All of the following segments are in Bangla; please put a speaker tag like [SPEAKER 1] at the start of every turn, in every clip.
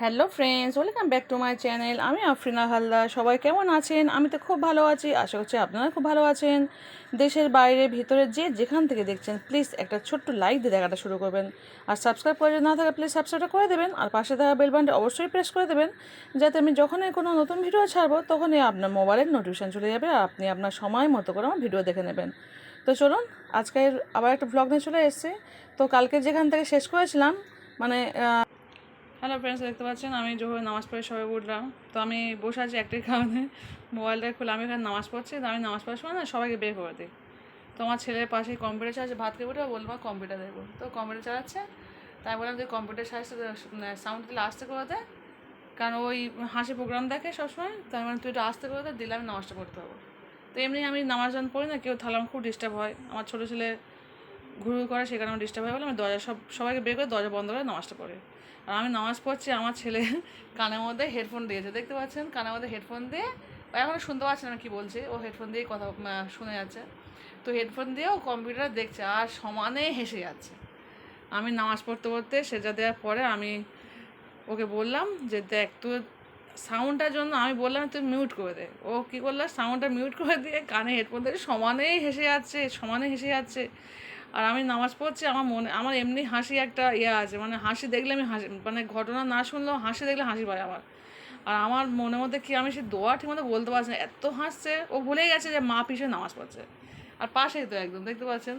[SPEAKER 1] Hello friends welcome back to my channel আমি আফরিনা হালদার। সবাই কেমন আছেন? আমি তো খুব ভালো আছি। আশা করছি আপনারা খুব ভালো আছেন। দেশের বাইরে, ভিতরে যে যেখান থেকে দেখছেন প্লিজ একটা ছোট্ট লাইক দিয়ে দেখাটা শুরু করবেন। আর সাবস্ক্রাইব করে না থাকে প্লিজ সাবস্ক্রাইবটা করে দেবেন। আর পাশে থাকা বেল বাটনটা অবশ্যই প্রেস করে দেবেন। যাতে আমি যখনই কোনো নতুন ভিডিও ছাড়বো, তখনই আপনার মোবাইলের নোটিফিকেশান চলে যাবে আর আপনি আপনার সময় মতো করে আমার ভিডিও দেখে নেবেন। তো চলুন, আজকের আবার একটা ব্লগ নিয়ে চলে এসেছি। তো কালকে যেখান থেকে শেষ করেছিলাম মানে হ্যালো ফ্রেন্ডস দেখতে পাচ্ছেন? আমি যখন নামাজ পড়ে সবাই উঠলাম, তো আমি বসে আছি একটাই কারণে। মোবাইলটা খুলে, আমি এখানে নামাজ পড়ছি, তো আমি নামাজ পড়ার সময় না সবাইকে বের করে দিই। তো আমার ছেলের পাশে কম্পিউটার চালাচ্ছে, ভাত খেয়ে উঠে বলব কম্পিউটার দেখব। তো কম্পিউটার চালাচ্ছে, তাই বললাম যে কম্পিউটার সাইজ সাউন্ড দিলে আসতে করে দে। কারণ ওই হাসি প্রোগ্রাম দেখে সবসময় তাই মানে তুই একটু আসতে করে দে, দিলে আমি নামাজটা পড়তে হব তো এমনি আমি নামাজ পড়ি না, কেউ আমার খুব ডিস্টার্ব হয়। আমার ছোটো ছেলে ঘুরু করে সেখানে আমার ডিস্টার্ব হয়ে বলে আমি দরজা সব সবাইকে বের করে দরজা বন্ধ করে নামাজটা পড়ে। আর আমি নামাজ পড়ছি, আমার ছেলে কানের মধ্যে হেডফোন দিয়েছে। দেখতে পাচ্ছেন? কানের মধ্যে হেডফোন দিয়ে ও এখন শুনতে পাচ্ছে না কি বলছে। ও হেডফোন দিয়েই কথা শুনে যাচ্ছে। তো হেডফোন দিয়েও কম্পিউটার দেখছে আর সমানে হেসে যাচ্ছে। আমি নামাজ পড়তে পড়তে সেজা দেওয়ার পরে আমি ওকে বললাম যে, দেখ তুই সাউন্ডটার জন্য আমি বললাম তুই মিউট করে দে। ও কী করল? সাউন্ডটা মিউট করে দিয়ে কানে হেডফোন দিয়ে সমানেই হেসে যাচ্ছে সমানে হেসে যাচ্ছে। আর আমি নামাজ পড়ছি, আমার মনে আমার এমনি হাসি একটা ইয়ে আছে। মানে হাসি দেখলে আমি হাসি মানে ঘটনা না শুনলেও হাসি দেখলে হাসি পায় আমার। আর আমার মনের মধ্যে কি আমি সে দোয়া ঠিক মতো বলতে পারছি না। এত হাসছে, ও ভুলেই গেছে যে মা পিছনে নামাজ পড়ছে। আর পাশেই তো একদম, দেখতে পাচ্ছেন?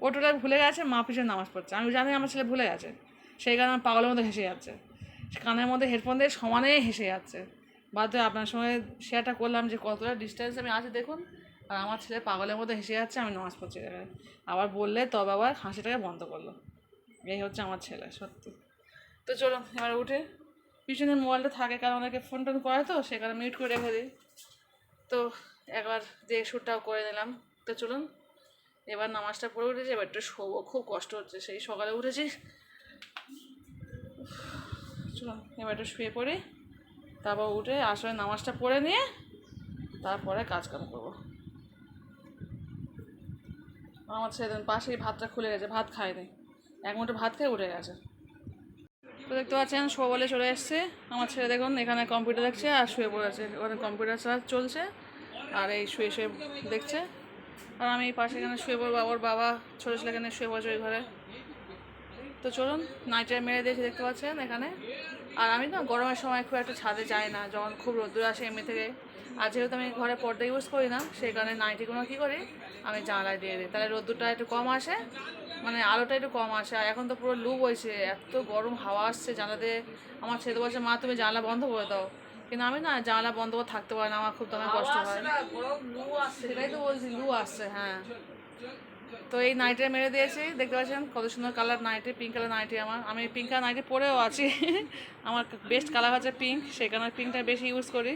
[SPEAKER 1] ও টোটাল ভুলে গেছে, মা পিছনে নামাজ পড়ছে। আমি জানি আমার ছেলে ভুলে গেছে। সেই কারণে আমার পাগলের মধ্যে হেসে যাচ্ছে। কানের মধ্যে হেডফোন দিয়ে সমানে হেসে যাচ্ছে। হয়ে আপনার সঙ্গে শেয়ারটা করলাম যে কতটা ডিস্টেন্স আমি আছি, দেখুন। আর আমার ছেলে পাগলের মধ্যে হেসে যাচ্ছে, আমি নামাজ পড়ছি আবার বললে তবে আবার হাসিটাকে বন্ধ করল। এই হচ্ছে আমার ছেলে, সত্যি। তো চলো, এবার উঠে। পিছনে মোবাইলটা থাকে, কারণ অনেকে ফোন টোন করে তো, সে কারণে মিউট করে রেখে দিই। তো একবার দিয়ে শ্যুটটাও করে নিলাম। তো চলুন, এবার নামাজটা পড়ে উঠেছি, এবার একটু শোবো, খুব কষ্ট হচ্ছে। সেই সকালে উঠেছি। চলুন, এবার একটু শুয়ে পড়ি। তারপর উঠে আসলে নামাজটা পড়ে নিয়ে, তারপরে কাজ কাম করব। আমার ছেলে পাশেই ভাতটা খুলে গেছে, ভাত খায়নি এক মুঠো ভাত খেয়ে উঠে গেছে। তো দেখতে পাচ্ছেন শো বলে চলে এসছে। আমার ছেলে দেখুন, এখানে কম্পিউটার দেখছে আর শুয়ে পড়েছে ওখানে কম্পিউটার চার্জ চলছে আর এই শুয়ে শুয়ে দেখছে। আর আমি এই পাশে এখানে শুয়ে পড়ব, ওর বাবা, ছোটো ছেলে এখানে শুয়ে পড়েছে ওই ঘরে। তো চলুন নাইটার মেরে দিয়েছি, দেখতে পাচ্ছেন এখানে। আর আমি না গরমের সময় খুব একটা ছাদে যাই না, যখন খুব রোদ্দুর আসে এমনি থেকে। আর যেহেতু আমি ঘরে পর্দা ইউজ করি না সেই কারণে নাইটিগুলো কী করি? আমি জানলায় দিয়ে দিই। তাহলে রোদ্দুরটা একটু কম আসে মানে আলোটা একটু কম আসে। আর এখন তো পুরো লু বইছে এত গরম হাওয়া আসছে জানলাতে আমার ছেলে বলছে মা তুমি জানলা বন্ধ করে দাও। কিন্তু আমি না জানলা বন্ধ করে থাকতে পারি না আমার খুব তখন কষ্ট হয়। সেটাই তো বলছি লু আসছে হ্যাঁ। তো এই নাইটে মেরে দিয়েছি দেখতে পাচ্ছেন কত সুন্দর colour nightie pink colour nightie আমার। আমি পিঙ্ক কালার নাইটি পরেও আছি। আমার বেস্ট কালার হচ্ছে পিঙ্ক সেই কারণে পিঙ্কটা বেশি ইউজ করি।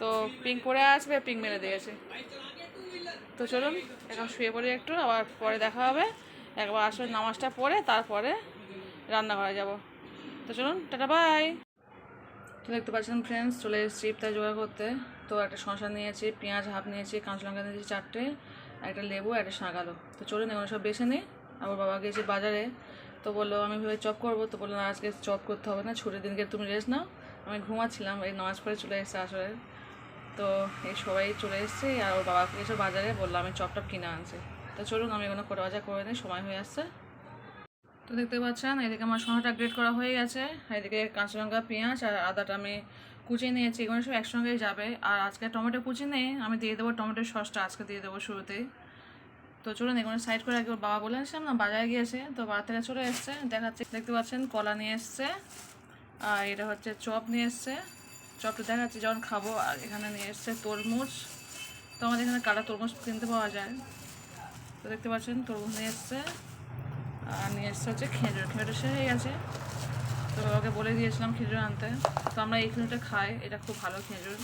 [SPEAKER 1] তো পিঙ্ক পরে আসবে পিঙ্ক মেরে দিয়েছি তো চলুন, এখন শুয়ে পড়ি একটু, আবার পরে দেখা হবে। একবার আসলে নামাজটা পড়ে, তারপরে রান্না করা যাব। তো চলুন, টাটা, বাই। তো দেখতে পাচ্ছেন ফ্রেন্ডস চলে এসেছি ইফতার জোগাড় করতে। তো একটা শশা নিয়েছি, পেঁয়াজ, হাফ নিয়েছি, কাঁচা লঙ্কা নিয়েছি, চারটে, একটা লেবু, একটা শাঁকালো তো চলুন, এগুলো সব বেছে নিই। আবার বাবা গিয়েছে বাজারে, তো বলল, আমি ভেবে চপ করব। তো বলল আজকে চপ করতে হবে না, ছুটির দিনকে তুমি রেস্ট নাও। আমি ঘুমাচ্ছিলাম, এই নামাজ পড়ে চলে এসেছে আসলে তো এই সবাই চলে এসেছে, আর ওর বাবাকে এসে বাজারে বলল আমি চপ টপ কিনে আনছি। তো চলুন, আমি এগুলো করে বাজার করে নিই সময় হয়ে আসছে। তো দেখতে পাচ্ছেন, এদিকে আমার শসাটা গ্রেট করা হয়ে গেছে এদিকে কাঁচা লঙ্কা, পেঁয়াজ, আর আদাটা আমি কুচিয়ে নিয়েছি, এগুলো সব একসঙ্গেই যাবে। আর আজকে টমেটো কুচি নেই, আমি দিয়ে দেবো টমেটোর সসটা, আজকে দিয়ে দেবো শুরুতেই। তো চলুন, এগুলো সাইড করে ওর বাবা বলে আসলাম, না বাজারে গিয়েছে, তো বাজার চলে এসছে, দেখাচ্ছে। দেখতে পাচ্ছেন, কলা নিয়ে এসছে, আর এটা হচ্ছে চপ নিয়ে এসছে। চপটা দেখাচ্ছি, যখন খাব, আর এখানে নিয়ে এসছে তরমুজ। তো আমাদের এখানে কাটা তরমুজ কিনতে পাওয়া যায়। তো দেখতে পাচ্ছেন, তরমুজ নিয়ে এসছে। আর নিয়ে এসছে হচ্ছে খেজুর। খেজুর শেষ হয়ে গেছে। তো বাবাকে বলে দিয়েছিলাম খেজুর আনতে। তো আমরা এই খেজুরটা খাই। এটা খুব ভালো খেজুর।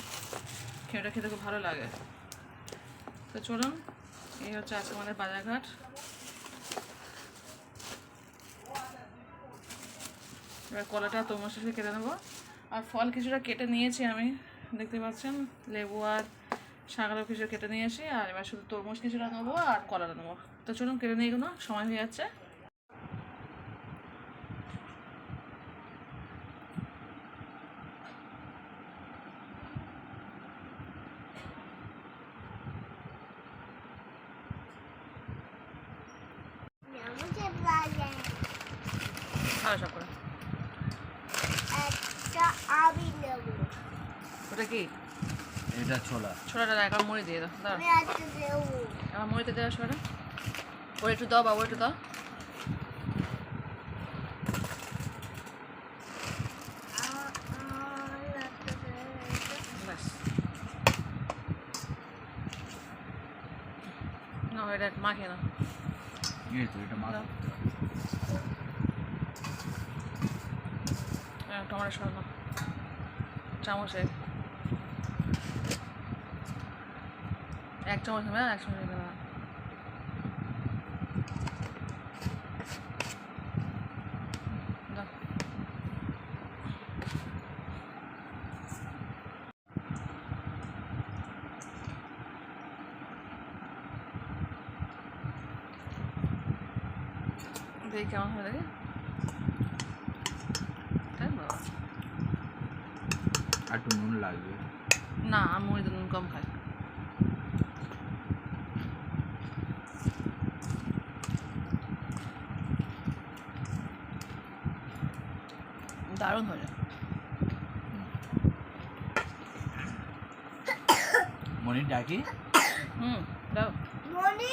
[SPEAKER 1] খেজুরটা খেতে খুব ভালো লাগে। তো চলুন, এই হচ্ছে আজকে আমাদের বাজারঘাট। এবার কলাটা তরমুজ কেটে নেব। আর ফল কিছুটা কেটে নিয়েছি আমি, দেখতে পাচ্ছেন? লেবু আর শাকালো কিছু কেটে নিয়েছি, আর এবার শুধু তরমুজ কিছুটা নেব আর কলাটা নেব। তো চলুন কেটে নিয়ে এগুলো, সময় হয়ে যাচ্ছে
[SPEAKER 2] লাগে
[SPEAKER 1] ভালো সব করে
[SPEAKER 2] একটা আমি নেব
[SPEAKER 1] ওটা কি?
[SPEAKER 3] এটা ছোলা।
[SPEAKER 1] ছোলাটা একবার মুড়ি দিয়ে দাও দাও
[SPEAKER 2] আমি
[SPEAKER 1] আমার মুড়িতে দেওয়া ছোলাটা। ওর একটু দাও বাবু একটু দাও। এটা মাখিয়ে না
[SPEAKER 3] এই তো এটা মাছ
[SPEAKER 1] হ্যাঁ টমেটো সর না চামচে। এক চামচ না এক চামচ না। দেখি কেমন হবে দেখি।
[SPEAKER 3] একটু নুন লাগবে।
[SPEAKER 1] না আমি নুন কম খাই। দারুণ হয়ে
[SPEAKER 3] মনির ডাকি
[SPEAKER 1] হুম দাও
[SPEAKER 2] মনি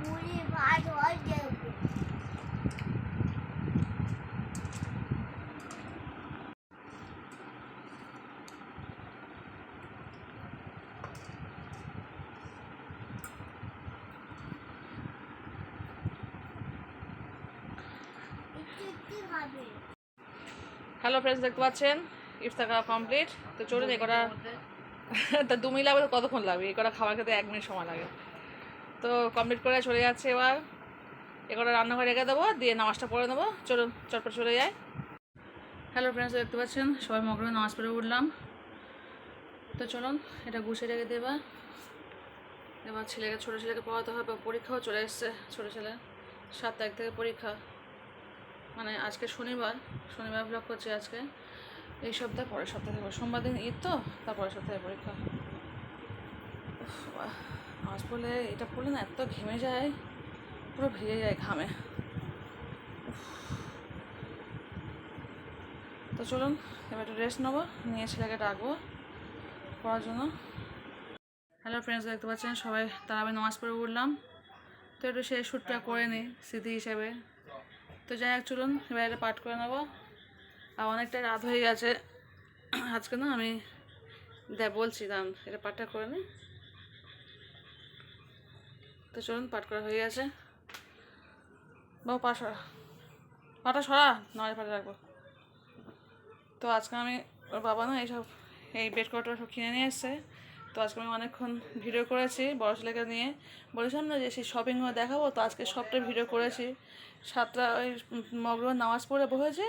[SPEAKER 2] মুড়ি ভাত হয়ে দেব একটু খাবে
[SPEAKER 1] হ্যালো ফ্রেন্ডস দেখতে পাচ্ছেন? ইফতার কমপ্লিট তো চলুন এ করা তা দু মিনিট লাগবে তো কতক্ষণ লাগবে? এ করা খাবার খেতে এক মিনিট সময় লাগে। তো কমপ্লিট করে চলে যাচ্ছে এবার। এ কটা রান্নাঘরে রেখে দেবো দিয়ে নামাজটা পড়ে নেব। চলুন চটপট চলে যাই। হ্যালো ফ্রেন্ডস দেখতে পাচ্ছেন? সবাই মগরে নামাজ পড়ে উঠলাম। তো চলুন এটা গুছিয়ে রেখে দেবা এবার ছেলেকে ছোটো ছেলেকে পড়াতে হবে পরীক্ষাও চলে এসছে। ছোটো ছেলে সাত তারিখ থেকে পরীক্ষা। মানে আজকে শনিবার শনিবার ব্লক করছি আজকে। এই সপ্তাহে পরের সপ্তাহে থেকে সোমবার দিন ঈদ তো, তারপরের সপ্তাহে পরীক্ষা। নামাজ পড়লে এটা পড়লে না এত ঘেমে যায়, পুরো ভেজে যায় ঘামে। তো চলুন, এবার একটু রেস্ট নেব, নিয়ে ছেলেকে ডাকবো পড়ার জন্য। হ্যালো ফ্রেন্ডস দেখতে পাচ্ছেন, সবাই তারাবে নামাজ পড়ে উঠলাম। তো একটু সেই শ্যুটটা করে নিই স্মৃতি হিসেবে। তো যাই হোক, চলুন, এবার এটা পাঠ করে নেব। আর অনেকটা রাত হয়ে গেছে। আজকে না আমি বলছি দাম এটা পাঠটা করে নিই তো চলুন, পাঠ করা হয়ে গেছে। বাবু, পা সরা। পাটা সরা নয় পাটা রাখব। তো আজকে আমি, ওর বাবা না এইসব, এই বেড কভারটা সব কিনে নিয়ে এসছে। তো আজকে আমি অনেকক্ষণ ভিডিও করেছি, বড় ছেলেকে নিয়ে। বলেছিলাম না যে সেই শপিংও দেখাবো, তো আজকে সবটা ভিডিও করেছি। সাতটা ওই মগরম নামাজ পড়ে বসেছে।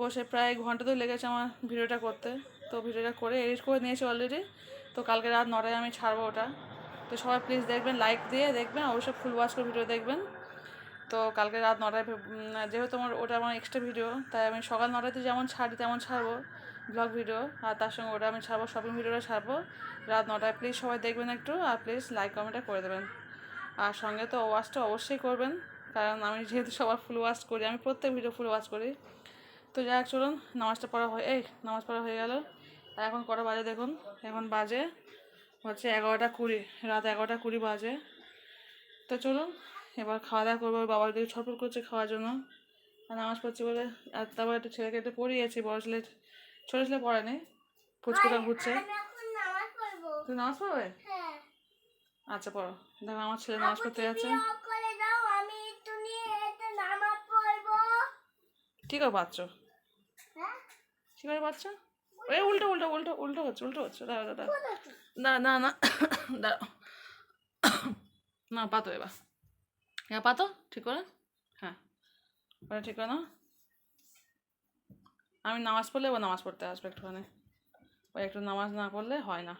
[SPEAKER 1] বসে প্রায় ঘণ্টা তো লেগেছে আমার ভিডিওটা করতে। তো ভিডিওটা করে এডিট করে নিয়েছি অলরেডি তো কালকে রাত নটায় আমি ছাড়বো ওটা। তো সবাই প্লিজ দেখবেন লাইক দিয়ে দেখবেন অবশ্যই ফুল ওয়াচ করে ভিডিও দেখবেন। তো কালকে রাত নটায় যেহেতু আমার ওটা আমার এক্সট্রা ভিডিও তাই আমি সকাল নটাতে যেমন ছাড়ি তেমন ছাড়বো ব্লগ ভিডিও আর তার সঙ্গে ওটা আমি ছাড়বো শপিং ভিডিওটা ছাড়বো। রাত নটায় প্লিজ সবাই দেখবেন একটু, আর প্লিজ লাইক কমেন্টটা করে দেবেন। আর সঙ্গে তো ওয়াচটা অবশ্যই করবেন। কারণ আমি যেহেতু সবার ফুল ওয়াশ করি আমি প্রত্যেক ভিডিও ফুল ওয়াশ করি। তো যাই হোক চলুন নামাজটা পড়া হয়ে এই নামাজ পড়া হয়ে গেল। আর এখন কটা বাজে দেখুন? এখন বাজে হচ্ছে এগারোটা কুড়ি রাত এগারোটা কুড়ি বাজে। তো চলুন এবার খাওয়া দাওয়া করব বাবার দিকে ছটফট করছে খাওয়ার জন্য। আর নামাজ পড়ছি বলে আর তারপর একটু ছেলেকে একটু পড়িয়েছি বড় ছেলে ছোটো ছেলে পড়ে নেই ফুচকুটা ঘুরছে। তুই নামাজ পড়বে।
[SPEAKER 2] হ্যাঁ।
[SPEAKER 1] আচ্ছা পড়ো। দেখো আমার ছেলে নামাজ পড়তে যাচ্ছে
[SPEAKER 2] ভিডিও করে দাও আমি একটু নিয়ে এতে নামাজ পড়ব
[SPEAKER 1] কী করে পাচ্ছ।
[SPEAKER 2] হ্যাঁ
[SPEAKER 1] কী করে পাচ্ছ? ওই উল্টো উল্টো উল্টো উল্টো হচ্ছে উল্টো হচ্ছে। দাঁড়া দাঁড়া? না না না। দাঁড়াও। না, পাতো এবার। এবার পাতো? ঠিক করে? হ্যাঁ। ওটা ঠিক করে নাও। আমি নামাজ পড়লে এবার নামাজ পড়তে আসবে একটুখানি। ওই একটু নামাজ না পড়লে হয় না।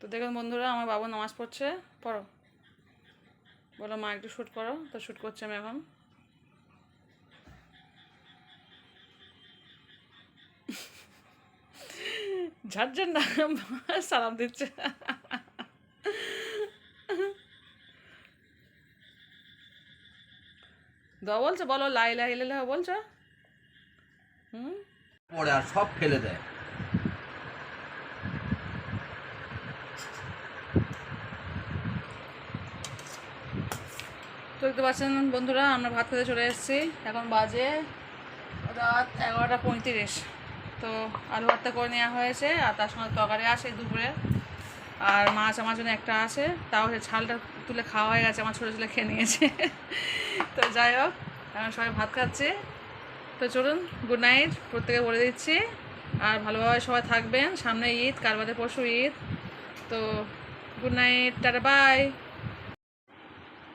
[SPEAKER 1] তো দেখুন বন্ধুরা, আমার বাবু নামাজ পড়ছে। পড়ো। বলো মা, একটু শ্যুট করো। তো শ্যুট করছি আমি এখন। যার জন্য সালাম দিচ্ছে। দাও বলছো? বলো লাই লাই লাই বলছো? হুম?
[SPEAKER 3] আর সব ফেলে দেয়।
[SPEAKER 1] দেখতে পাচ্ছেন বন্ধুরা আমরা ভাত খেতে চলে এসেছি। এখন বাজে রাত এগারোটা পঁয়ত্রিশ। তো আলু ভাতটা করে নেওয়া হয়েছে, আর তার সঙ্গে তরকারি আসে দুপুরে। আর মাছ আমার জন্য একটা আছে, তাও সে ছালটা তুলে খাওয়া হয়ে গেছে, আমার ছোটো ছেলে খেয়ে নিয়েছে। তো যাই হোক এখন সবাই ভাত খাচ্ছে। তো চলুন গুড নাইট প্রত্যেকে বলে দিচ্ছি। আর ভালোভাবে সবাই থাকবেন, সামনে ঈদ, কাল বাদে পরশু ঈদ। তো গুড নাইট টাটা বাই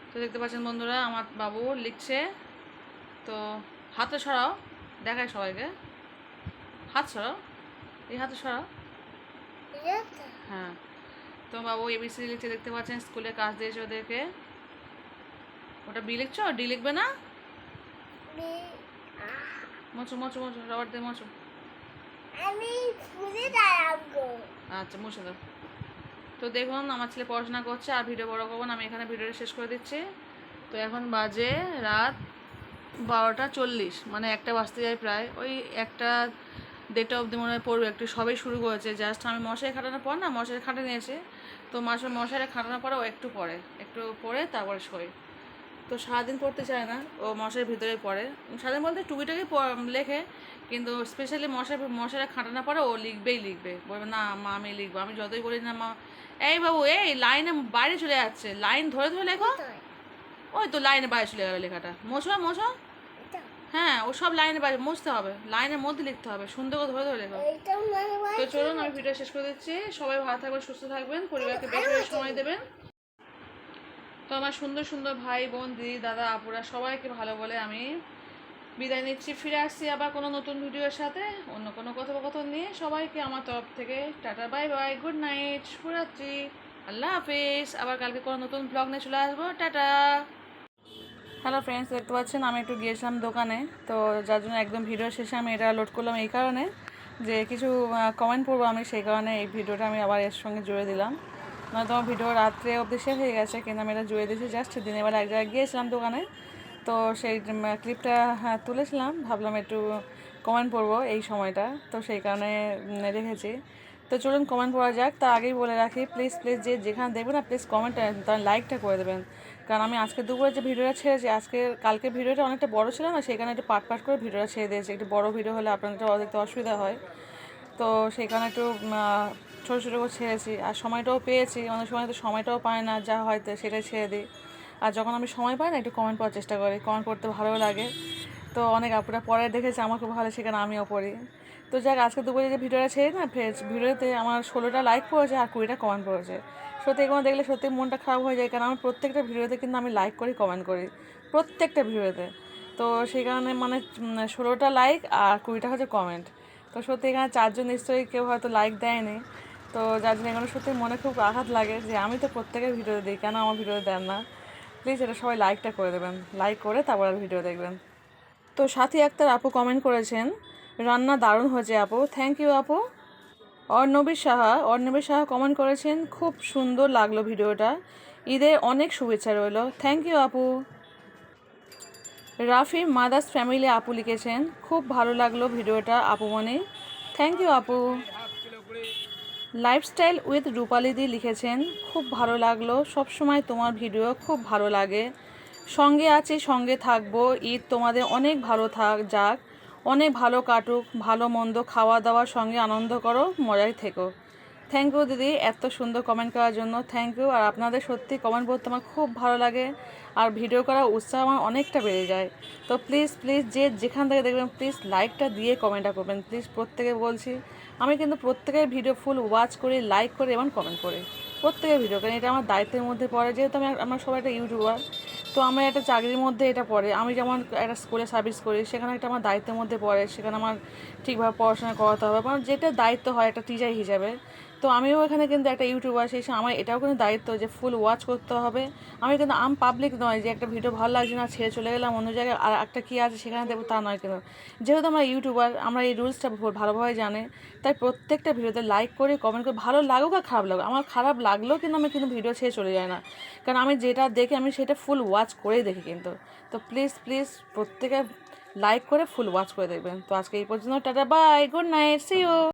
[SPEAKER 1] তো দেখতে পাচ্ছেন বন্ধুরা, আমার বাবু লিখছে। তো হাতে সরাও দেখায় সবাইকে। হাত সরাও। এই হাতে সরাও। হ্যাঁ। তো বাবু এবিসি লিখছে দেখতে পাচ্ছেন স্কুলে কাজ দিয়েছে ওদেরকে। ওটা বি লিখছো? ডি লিখবে না? মোচো মোচো মোচো রবার দিয়ে মোচো
[SPEAKER 2] আমি স্কুলে দাঁড়াবো।
[SPEAKER 1] আচ্ছা মুছে দাও। তো দেখুন আমার ছেলে পড়াশোনা করছে আর ভিডিও বড় করব আমি এখানে ভিডিওটা শেষ করে দিচ্ছি। তো এখন বাজে রাত বারোটা চল্লিশ মানে একটা বাজতে যায় প্রায়। ওই একটা দেড়টা অবধি মনে হয় পড়বে একটু সবেই শুরু করেছে। জাস্ট আমি মশারি খাটানোর পর না মশারি খাটে নিয়েছে। তো মাসের মশারি খাটানোর পরে ও একটু পড়ে একটু পরে তারপরে শোয়। তো সারাদিন পড়তে চায় না ও মশারির ভিতরে পড়ে। সারাদিন বলতে টুকিটাকি লেখে কিন্তু স্পেশালি মশার মশারা খাটানোর পরে ও লিখবেই লিখবে। বলবে না মা আমি লিখব। আমি যতই বলি না মা এই বাবু এই লাইনে বাইরে চলে যাচ্ছে। লাইন ধরে ধরে লেখো। ওই তো লাইনে বাইরে চলে গেলো লেখাটা। মোছো মোছো। হ্যাঁ ও সব লাইনে বাইরে মুছতে হবে লাইনের মধ্যে লিখতে হবে সুন্দর করে ধরে ধরে লেখো। তো চলুন আমি ভিডিও শেষ করে দিচ্ছি। সবাই ভালো থাকবেন সুস্থ থাকবেন পরিবারকে বেশি বেশি সময় দেবেন। তো আমার সুন্দর সুন্দর ভাই বোন দিদি দাদা আপুরা সবাইকে ভালো বলে আমি বিদায় নিচ্ছি। ফিরে আসছি আবার কোনো নতুন ভিডিওর সাথে অন্য কোনো কথোপকথন নিয়ে। সবাইকে আমার তরফ থেকে tata bye bye good night শুভরাত্রি আল্লাহ হাফিজ। আবার কালকে কোনো নতুন ব্লগ নিয়ে চলে আসব। টাটা। হ্যালো ফ্রেন্ডস দেখতে পাচ্ছেন, আমি একটু গিয়েছিলাম দোকানে। তো যার জন্য একদম ভিডিও শেষে আমি এটা লোড করলাম এই কারণে যে কিছু কমেন্ট পড়ব আমি সেই কারণে এই ভিডিওটা আমি আবার এর সঙ্গে জুড়ে দিলাম। মানে তোমার ভিডিও রাত্রে অবধি শেষ হয়ে গেছে কিন্তু আমি এটা জুড়ে দিয়েছি জাস্ট দিনের বেলা এক জায়গায় গিয়েছিলাম দোকানে। তো সেই ক্লিপটা হ্যাঁ তুলেছিলাম, ভাবলাম একটু কমেন্ট পড়ব এই সময়টা। তো সেই কারণে রেখেছি। তো চলুন কমেন্ট পড়া যাক। তা আগেই বলে রাখি প্লিজ প্লিজ যে যেখানে দেখবেন না প্লিজ কমেন্ট লাইকটা করে দেবেন। কারণ আমি আজকে দুপুরে যে ভিডিওটা ছেড়েছি আজকে কালকে ভিডিওটা অনেকটা বড় ছিল না, সেখানে একটু পাট পাট করে ভিডিওটা ছেড়ে দিয়েছি। একটু বড় ভিডিও হলে আপনাদের দেখতে অসুবিধা হয়। তো সেখানে একটু ছোটো ছোটো করে ছেড়েছি। আর সময়টাও পেয়েছি, অনেক সময় তো সময়টাও পায় না, যা হয়তো সেটাই ছেড়ে দিই। আর যখন আমি সময় পাই না, একটু কমেন্ট পড়ার চেষ্টা করি কমেন্ট পড়তে ভালো লাগে। তো অনেক আপুরা পরে দেখেছে খুব ভালো সেখানে আমিও পড়ি। তো যাক, আজকে দুপুরে যে ভিডিওটা ছেড়ে না ভিডিওতে আমার ষোলোটা লাইক পড়েছে আর কুড়িটা কমেন্ট পড়েছে। সত্যি এগুলো দেখলে সত্যি মনটা খারাপ হয়ে যায়, কারণ আমি প্রত্যেকটা ভিডিওতে কিন্তু আমি লাইক করি কমেন্ট করি, প্রত্যেকটা ভিডিওতে। তো সেই কারণে মানে ষোলোটা লাইক আর কুড়িটা হচ্ছে কমেন্ট তো সত্যি এখানে চারজন নিশ্চয়ই কেউ হয়তো লাইক দেয়নি। তো যার জন্য এখানে সত্যি মনে খুব আঘাত লাগে যে আমি তো প্রত্যেকের ভিডিও দিই, কেন আমার ভিডিও দেন না? প্লিজ এটা সবাই লাইকটা করে দেবেন। লাইক করে তারপর ভিডিও দেখবেন। তো সাথী আক্তার আপু কমেন্ট করেছেন, রান্না দারুণ হয়েছে আপু। থ্যাংক ইউ আপু। অর্ণবী সাহা অর্ণবী সাহা কমেন্ট করেছেন, খুব সুন্দর লাগল ভিডিওটা। ঈদে অনেক শুভেচ্ছা রইল। থ্যাংক ইউ আপু। রাফি মাদার্স ফ্যামিলি আপু লিখেছেন, খুব ভালো লাগল ভিডিওটা আপু মনে। থ্যাংক ইউ আপু। লাইফস্টাইল উইথ রূপালিদি লিখেছেন, খুব ভালো লাগল। সবসময় তোমার ভিডিও খুব ভালো লাগে। সঙ্গে আছি, সঙ্গে থাকব। ঈদ তোমাদের অনেক ভালো থাক, যাক। অনেক ভালো কাটুক, ভালো মন্দ খাওয়া দাওয়ার সঙ্গে আনন্দ করো মজায় থেকো। থ্যাংক ইউ দিদি, এত সুন্দর কমেন্ট করার জন্য। থ্যাংক ইউ আর আপনাদের সত্যি কমেন্ট পড়তে আমার খুব ভালো লাগে, আর ভিডিও করার উৎসাহ আমার অনেকটা বেড়ে যায়। তো প্লিজ প্লিজ যে যেখান থেকে দেখবেন প্লিজ লাইকটা দিয়ে কমেন্টটা করবেন। প্লিজ প্রত্যেকে বলছি, আমি কিন্তু প্রত্যেকের ভিডিও ফুল ওয়াচ করি লাইক করি এবং কমেন্ট করি। প্রত্যেকের ভিডিও কারণ এটা আমার দায়িত্বের মধ্যে পড়ে। যেহেতু আমি আমার সবাই একটা ইউটিউবার তো আমার একটা চাকরির মধ্যে এটা পড়ে। আমি যেমন একটা স্কুলে সার্ভিস করি, সেখানে একটা আমার দায়িত্বের মধ্যে পড়ে। সেখানে আমার ঠিকভাবে পড়াশোনা করাতে হবে। কারণ যেটা দায়িত্ব হয় একটা টিচার হিসাবে তো আমিও এখানে কিন্তু একটা ইউটিউবার সেই আমার এটাও কিন্তু দায়িত্ব যে ফুল ওয়াচ করতে হবে। আমি কিন্তু আম পাবলিক নয় যে একটা ভিডিও ভালো লাগছে না, ছেড়ে চলে গেলাম, অন্য জায়গায় আর একটা কী আছে সেখানে দেবো তা নয় কিন্তু। যেহেতু আমরা ইউটিউবার, আমরা এই রুলসটা ভালোভাবে জানে, তাই প্রত্যেকটা ভিডিওতে লাইক করে কমেন্ট করে, ভালো লাগুক আর খারাপ লাগুক। আমার খারাপ লাগলেও কিন্তু আমি কিন্তু ভিডিও ছেড়ে চলে যায় না। কারণ আমি যেটা দেখি, আমি সেটা ফুল ওয়াচ করেই দেখি কিন্তু। তো প্লিজ প্লিজ প্রত্যেকে লাইক করে ফুল ওয়াচ করে দেখবেন। তো আজকে এই পর্যন্ত, tata bye good night see